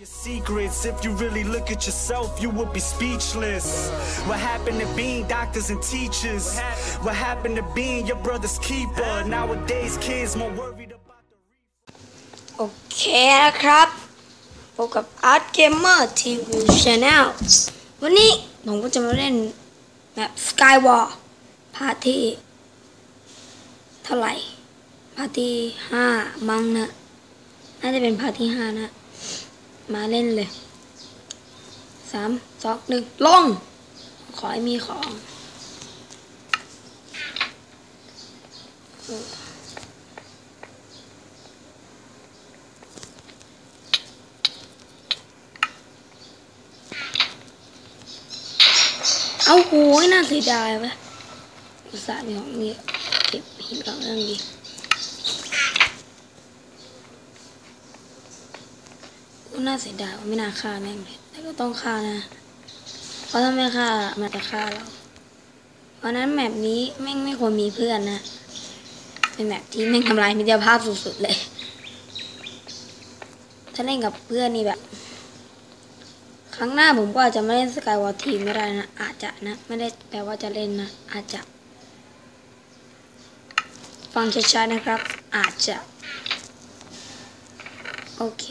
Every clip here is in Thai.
your secrets. If you really look at yourself, you would be speechless. What happened to being doctors and teachers? What happened to being your brother's keeper? Nowadays, kids more worried about the โอเคนะครับพบกับ Art Gamer TV Channel วันนี้ผมก็จะมาเล่นแบบ Skywar พาร์ทที่เท่าไหร่ พาร์ทที่ห้ามั้งนะ น่าจะเป็นพาร์ทที่ห้านะ มาเล่นเลยสามสองหนึ่งลง ขอให้มีของเอาโหยน่าเสียดายเวะอุตส่าห์มีของนี่เก็บหินก่อนเรื่องดี น่าเสียดายว่าไม่น่าฆ่าแม่งเลยแต่ก็ต้องฆ่านะ เพราะถ้าไม่ฆ่ามันจะฆ่าเรา เพราะนั้นแมปนี้แม่งไม่ควรมีเพื่อนนะ เป็นแมปที่แม่งทำลายมิตรภาพสุดๆเลย ถ้าเล่นกับเพื่อนนี่แบบ ครั้งหน้าผมก็อาจจะไม่เล่นสกายวอลทีไม่ได้นะ อาจจะนะ ไม่ได้แปลว่าจะเล่นนะ อาจจะ ฟังชัดๆนะครับ อาจจะ โอเค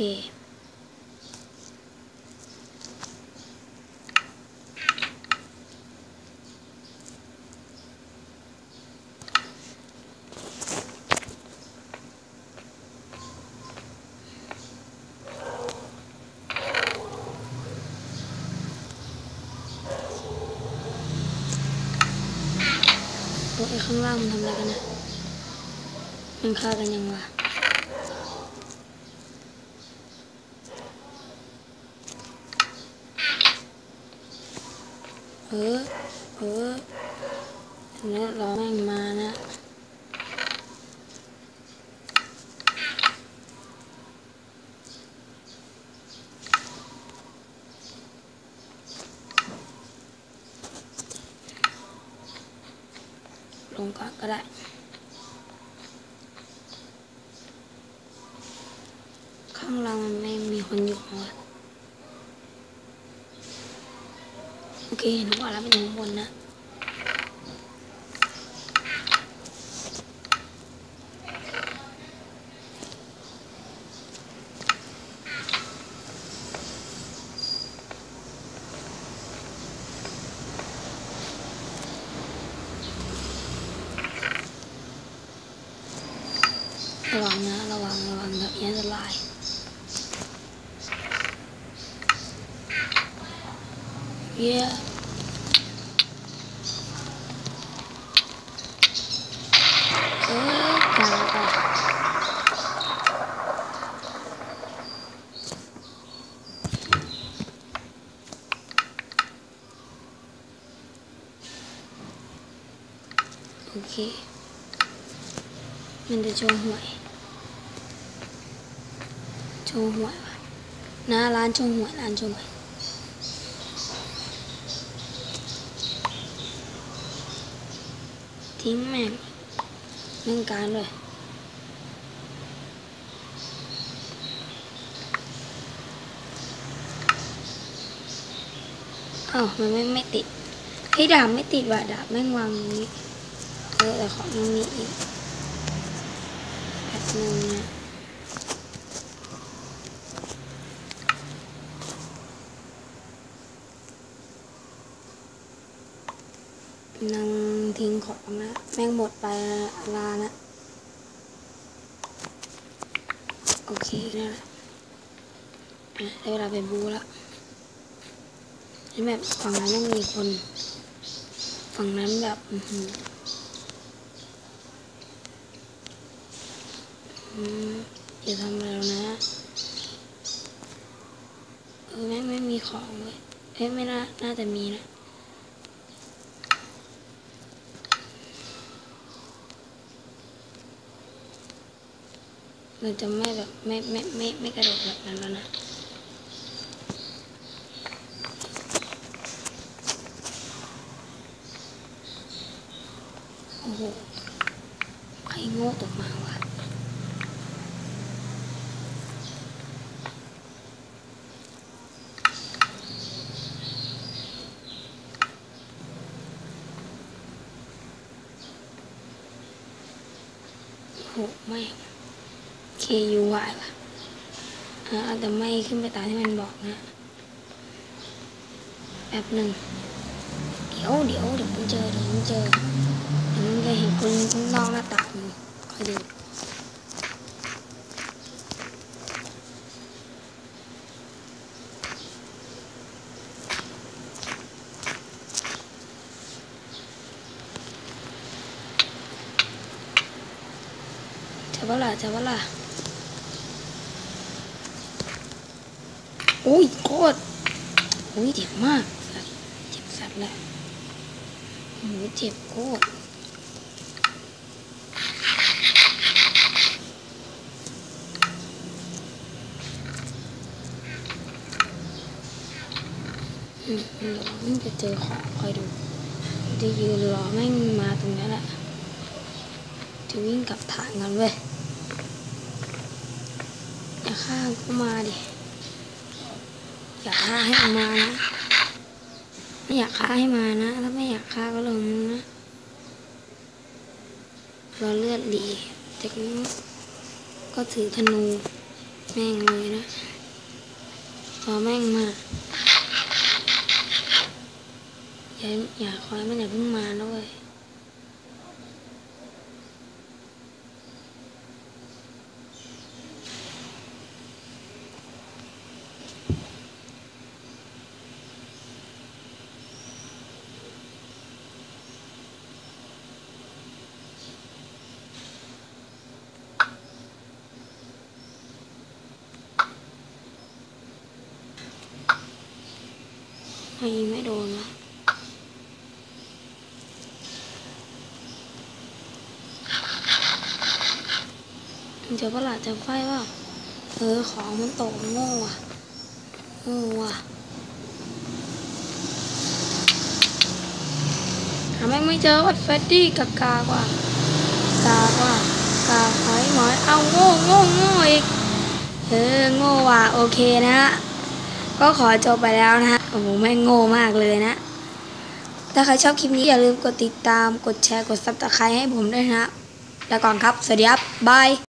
ไอ้ข้างล่างมันทำอะไรกันนะมันฆ่ากันยังวะเออเออเนี่ยรอแม่งมานะ ลง ก็ได้ ข้างล่างมันไม่มีคนอยู่เหรอโอเคเห็นว่าแล้วเป็นข้างบนนะ ระวังนะระวังระวังแบบนี้อันตรายเย้เออกาอะโอเค มันจะโชว์หวย โชว์หวยว่ะน้าร้านโชว์หวยร้านโชว์หวยทิ้งแม่งเรื่องการเลยอ้าวมันไม่ไม่ติดไอ้ดาบไม่ติดว่ะดาบแม่งวางอย่นี้เออแต่ของยังมีอีกแป๊บนึงนะนั่ง ทิ้งของนะแม่งหมดไปลานะ โอเคนั่นและอะได้เวลาไปบูแล้วไอ้แบบฝั่งนั้นต้องมีคน ฝั่งนั้นแบบอือหืออืมอย่าทำอะไรแล้วนะเออแม่งไม่มีของเลยเอ้ยไม่น่าน่าจะมีนะ มันจะไม่แบบไม่ไม่ไม่ไม่กระโดดแบบนั้นแล้วนะโอ้โหใครโง่ตกมาวะโอ้ไม่ ง K U Y ว่ะอ่าแต่ไม่ขึ้นไปตามที่มันบอกนะแป๊บหนึ่งเดี๋ยวเดี๋ยวเดี๋ยวมึงเจอเดี๋ยวมึงเจอเดี๋ยวมึงจะเห็นคนข้างนอกหน้าต่างมึงคอยดูเจอปะล่ะเจอปะล่ะ อุ้ยโคตรอุ้ยเจ็บมากสัตว์เจ็บสัตว์แหละโอ้ยเจ็บโคตรมันจะเจอของคอยดู จะยืนรอแม่งมาตรงนี้แหละจะวิ่งกลับทางกันเว้ยอย่าฆ่าก็มาดิ อย่าฆ่าให้มันมานะ ไม่อยากฆ่าให้มานะ ถ้าไม่อยากฆ่าก็เรื่องนะเราเลือดดีจากนั้นก็ถือธนู แม่งเลยนะรอแม่งมาอย่าอย่าคอยมันอย่าเพิ่งมานะเว้ย ไม่ยิงไม่โดนวะเจอประหล่ะเจอไฟว่าเออของมันตกโง่ว่ะโง่ว่ะหาแม่ไม่เจอวัดเฟดดี้กากากว่ะกากว่ะกาหอยหมอยเอาโง่โง่โง่อีกเออโง่ว่ะโอเคนะฮะ ก็ขอจบไปแล้วนะฮะโอ้โหแม่งโง่มากเลยนะ ถ้าใครชอบคลิปนี้อย่าลืมกดติดตาม กดแชร์ กดซับสไครต์ให้ผมด้วยนะฮะแล้วก่อนครับ สวัสดีครับ บาย